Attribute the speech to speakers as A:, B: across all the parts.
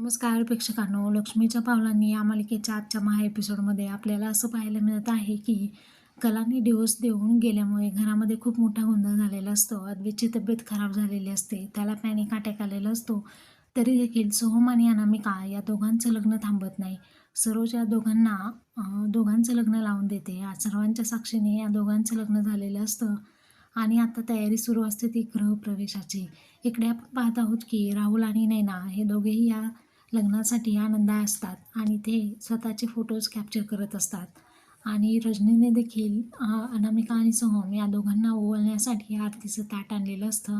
A: नमस्कार प्रेक्षकांनो. लक्ष्मीच्या पावलांनी या मालिकेच्या आजच्या महा एपिसोडमध्ये आपल्याला असं पाहायला मिळत आहे की कलाने डिवोर्स देऊन गेल्यामुळे घरामध्ये खूप मोठा गोंधळ झालेला असतो. अद्वैतची तब्येत खराब झालेली असते. त्याला पॅनिक अटॅक आलेला असतो. तरी देखील सोहम आणि अनामिका या दोघांचं लग्न थांबत नाही. सरोज या दोघांना दोघांचं लग्न लावून देते. या सर्वांच्या साक्षीने या दोघांचं लग्न झालेलं असतं. आणि आता तयारी सुरू असते ती गृहप्रवेशाची. इकडे आपण पाहत आहोत की राहुल आणि नैना हे दोघेही या लग्नासाठी आनंदा असतात आणि ते स्वतःचे फोटोज कॅप्चर करत असतात. आणि रजनीने देखील अनामिका आणि सोहम या दोघांना ओवळण्यासाठी आरतीचं ताट आणलेलं असतं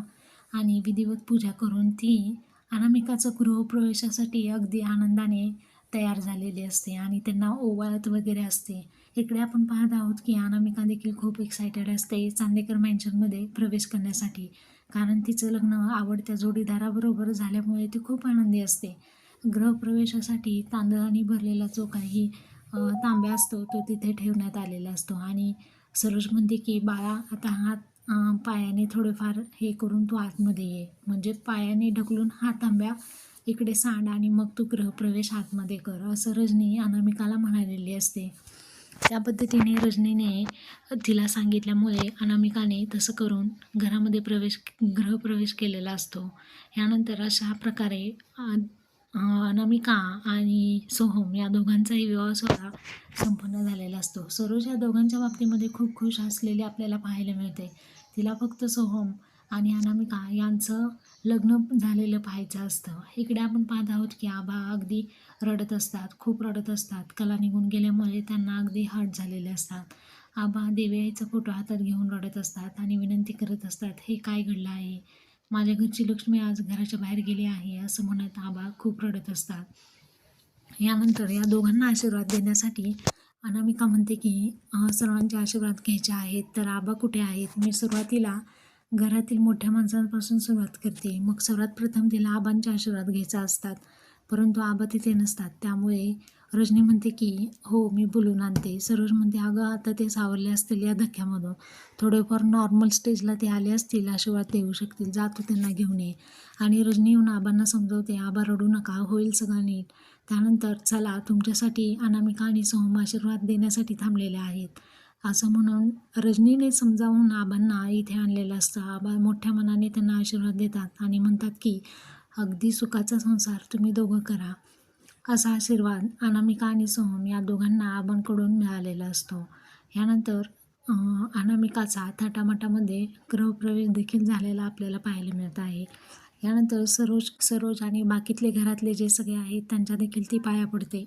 A: आणि विधिवत पूजा करून ती अनामिकाचं गृहप्रवेशासाठी अगदी आनंदाने तयार झालेली असते आणि त्यांना ओवाळत वगैरे असते. इकडे आपण पाहत आहोत की अनामिका देखील खूप एक्सायटेड असते चांदेकर मॅन्शनमध्ये प्रवेश करण्यासाठी. कारण तिचं लग्न आवडत्या जोडीदाराबरोबर झाल्यामुळे ती खूप आनंदी असते. गृहप्रवेशासाठी तांदळाने भरलेला जो काही तांब्या असतो तो तिथे ठेवण्यात आलेला असतो. आणि सरोज म्हणते की बाळा आता हात पायाने थोडेफार हे करून तू आतमध्ये ये. म्हणजे पायाने ढकलून हा तांब्या इकडे सांड आणि मग तू गृहप्रवेश आतमध्ये कर असं रजनी अनामिकाला म्हणालेली असते. त्या पद्धतीने रजनीने तिला सांगितल्यामुळे अनामिकाने तसं करून घरामध्ये प्रवेश गृहप्रवेश केलेला असतो. यानंतर अशा प्रकारे अनामिका आणि सोहम या दोघांचाही विवाह सोहळा संपन्न झालेला असतो. सरोज या दोघांच्या बाबतीमध्ये खूप खुश असलेली आपल्याला पाहायला मिळते. तिला फक्त सोहम आणि अनामिका यांचं लग्न झालेलं पाहायचं असतं. इकडे आपण पाहत आहोत की आबा अगदी रडत असतात खूप रडत असतात. कला निघून गेल्यामुळे त्यांना अगदी हर्ट झालेले असतात. आबा देवयाईचा फोटो हातात घेऊन रडत असतात आणि विनंती करत असतात हे काय घडलं आहे? माझ्या घरची लक्ष्मी आज घराच्या बाहेर गेली आहे असं म्हणत आबा खूप रडत असतात. यानंतर या दोघांना आशीर्वाद देण्यासाठी अनामिका म्हणते की सर्वांचे आशीर्वाद घ्यायचे आहेत तर आबा कुठे आहेत? मी सुरुवातीला घरातील मोठ्या माणसांपासून सुरुवात करते. मग सर्वात प्रथम तिला आबांचे आशीर्वाद घ्यायचा असतात परंतु आबा तिथे नसतात. त्यामुळे रजनी म्हणते की हो मी बोलून आणते. सरोज म्हणते अगं आता ते सावरले असतील या धक्क्यामधून. थोडेफार नॉर्मल स्टेजला ते आले असतील आशीर्वाद देऊ शकतील. जातो त्यांना घेऊन ये. आणि रजनी येऊन आबांना समजवते आबा रडू नका. होईल सगळं नीट. त्यानंतर चला तुमच्यासाठी अनामिका आणि सोहम आशीर्वाद देण्यासाठी थांबलेले आहेत. असं म्हणून रजनीने समजावून आबांना इथे आणलेलं असतं. आबा मोठ्या मनाने त्यांना आशीर्वाद देतात आणि म्हणतात की अगदी सुखाचा संसार तुम्ही दोघं करा. असा आशीर्वाद अनामिका आणि सोहम या दोघांना आबांकडून मिळालेला असतो. यानंतर अनामिकाचा थाटामाटामध्ये गृहप्रवेश देखील झालेला आपल्याला पाहायला मिळत आहे. यानंतर सरोज सरोज आणि बाकीतले घरातले जे सगळे आहेत त्यांच्या देखील ती पाया पडते.